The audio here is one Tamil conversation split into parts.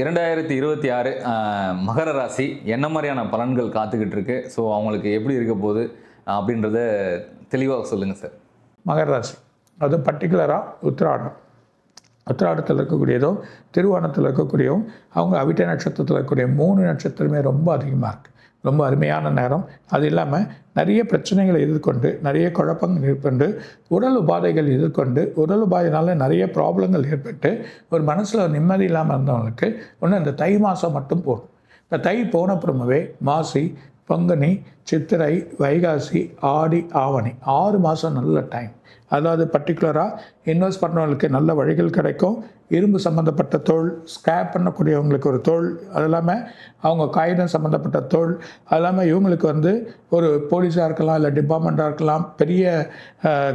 இரண்டாயிரத்தி இருபத்தி ஆறு மகர ராசி என்ன மாதிரியான பலன்கள் காத்துக்கிட்டு இருக்கு ஸோ அவங்களுக்கு எப்படி இருக்க போகுது? அப்படின்றத தெளிவாக சொல்லுங்கள் சார் மகர ராசி. அது பர்டிகுலராக உத்திராடம். உத்திராடத்தில் இருக்கக்கூடியதோ திருவோணத்தில் இருக்கக்கூடியவும் அவங்க அவிட்ட நட்சத்திரத்தில் இருக்கக்கூடிய மூணு நட்சத்திரமே ரொம்ப அதிகமாக இருக்குது ரொம்ப அருமையான நேரம். அது இல்லாமல் நிறைய பிரச்சனைகளை எதிர்கொண்டு நிறைய குழப்பங்கள் ஏற்பட்டு உடல் உபாதைகள் எதிர்கொண்டு உடல் உபாதைனால நிறைய ப்ராப்ளங்கள் ஏற்பட்டு ஒரு மனசில் நிம்மதி இல்லாமல் இருந்தவங்களுக்கு ஒன்று இந்த தை மாதம் மட்டும் போகும் இந்த தை போன அப்புறமாவே மாசி பங்குனி சித்திரை வைகாசி ஆடி ஆவணி ஆறு மாதம் நல்ல டைம் அதாவது பர்டிகுலராக இன்வெஸ்ட் பண்ணவங்களுக்கு நல்ல வழிகள் கிடைக்கும். இரும்பு சம்மந்தப்பட்ட தோல் ஸ்கேப் பண்ணக்கூடியவங்களுக்கு ஒரு தோல் அது இல்லாமல் அவங்க காகிதம் சம்மந்தப்பட்ட தோல் அது இல்லாமல் இவங்களுக்கு வந்து ஒரு போலீஸாக இருக்கலாம் இல்லை டிபார்ட்மெண்ட்டாக இருக்கலாம் பெரிய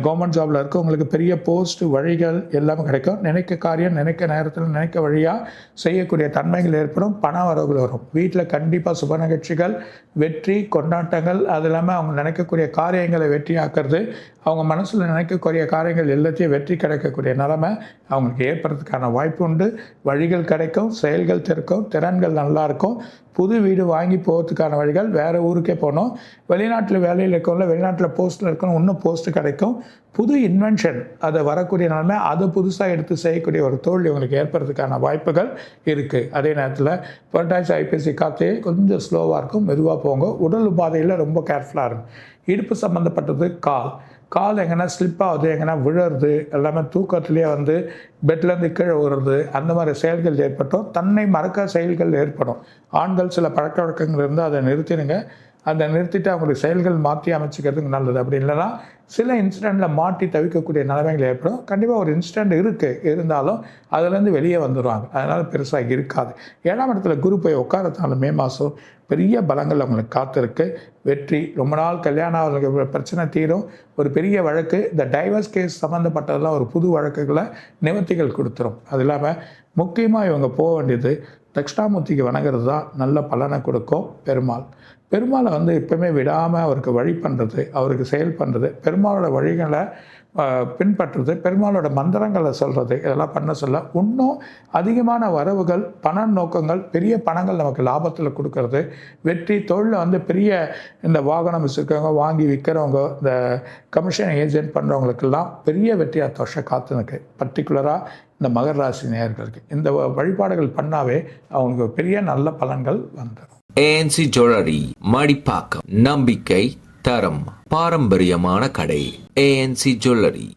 கவர்மெண்ட் ஜாபில் இருக்கவங்களுக்கு பெரிய போஸ்ட் வழிகள் எல்லாமே கிடைக்கும். நினைக்க காரியம் நினைக்க நேரத்தில் நினைக்க வழியாக செய்யக்கூடிய தன்மைகள் ஏற்படும் பண வரவுகள் வரும். வீட்டில் கண்டிப்பாக சுப நிகழ்ச்சிகள் வெற்றி கொண்டாட்டங்கள் அது இல்லாமல் அவங்க நினைக்கக்கூடிய காரியங்களை வெற்றியாக்குறது அவங்க மனசில் நினைக்க இருக்கக்கூடிய காரியங்கள் எல்லாத்தையும் வெற்றி கிடைக்கக்கூடிய நிலமை அவங்களுக்கு ஏற்படுறதுக்கான வாய்ப்பு உண்டு. வழிகள் கிடைக்கும் செயல்கள் திறக்கும் திறன்கள் நல்லா இருக்கும். புது வீடு வாங்கி போகிறதுக்கான வழிகள் வேறு ஊருக்கே போகணும். வெளிநாட்டில் வேலையில் இருக்கவங்கள வெளிநாட்டில் போஸ்ட்டில் இருக்கணும் இன்னும் போஸ்ட் கிடைக்கும். புது இன்வென்ஷன் அதை வரக்கூடிய நிலைமை அதை புதுசாக எடுத்து செய்யக்கூடிய ஒரு தோல் இவங்களுக்கு ஏற்படுறதுக்கான வாய்ப்புகள் இருக்குது அதே நேரத்தில் புரட்டாசி ஐபிஎஸ்சி காற்றே கொஞ்சம் ஸ்லோவாக இருக்கும் மெதுவாக போங்க. உடல் உபாதையில் ரொம்ப கேர்ஃபுல்லாக இருக்கும் இடுப்பு சம்மந்தப்பட்டது கால். கால் எங்கன்னா ஸ்லிப் ஆகுது எங்கன்னா விழுறது எல்லாமே தூக்கத்துலேயே வந்து பெட்லேருந்து கீழே விழுறது அந்த மாதிரி செயல்கள் ஏற்பட்டோம். தன்னை மறக்க செயல்கள் ஏற்படும். ஆண்கள் சில பழக்க வழக்கங்கள் இருந்தால் அதை நிறுத்திடுங்க. அதை நிறுத்திட்டு அவங்களுக்கு செயல்கள் மாற்றி அமைச்சிக்கிறதுக்கு நல்லது. அப்படி இல்லைன்னா சில இன்சிடெண்ட்டில் மாட்டி தவிக்கக்கூடிய நிலைமைகள் ஏற்படும். கண்டிப்பாக ஒரு இன்சிடெண்ட் இருக்குது இருந்தாலும் அதுலேருந்து வெளியே வந்துடுவாங்க அதனால் பெருசாக இருக்காது. ஏழாம் இடத்துல குரு போய் உட்காரத்தால மே மாதம் பெரிய பலங்கள் அவங்களுக்கு காத்திருக்கு. வெற்றி ரொம்ப நாள் கல்யாணம் அவங்களுக்கு பிரச்சனை தீரும். ஒரு பெரிய வழக்கு இந்த டைவர்ஸ் கேஸ் சம்மந்தப்பட்டதெல்லாம் ஒரு புது வழக்குகளை நிவர்த்திகள் கொடுத்துரும். அது இல்லாமல் முக்கியமாக இவங்க போக வேண்டியது தட்சிணாமூர்த்திக்கு வணங்குறது தான் நல்ல பலனை கொடுக்கும் பெருமாள். பெருமாளை வந்து எப்பவுமே விடாமல் அவருக்கு வழி பண்ணுறது அவருக்கு செயல் பண்ணுறது பெருமாளோட வழிகளை பின்பற்றுறது பெருமாளோட மந்திரங்களை சொல்கிறது இதெல்லாம் பண்ண சொல்ல இன்னும் அதிகமான வரவுகள் பண நோக்கங்கள் பெரிய பணங்கள் நமக்கு லாபத்தில் கொடுக்கறது. வெற்றி தொழிலில் வந்து பெரிய இந்த வாகனம் வச்சுருக்கவங்க வாங்கி விற்கிறவங்க இந்த கமிஷன் ஏஜென்ட் பண்ணுறவங்களுக்கெல்லாம் பெரிய வெற்றி அத்தோஷம் காத்துனுக்கு. பர்டிகுலராக இந்த மகர ராசி நேயர்களுக்கு. இந்த வ- வழிபாடுகள் பண்ணாவே அவங்களுக்கு பெரிய நல்ல பலன்கள் வந்துடும் ஏஎன்சி ஜுவல்லரி மடிப்பாக்கம் நம்பிக்கை தரம் பாரம்பரியமான கடை ஏஎன்சி ஜுவல்லரி.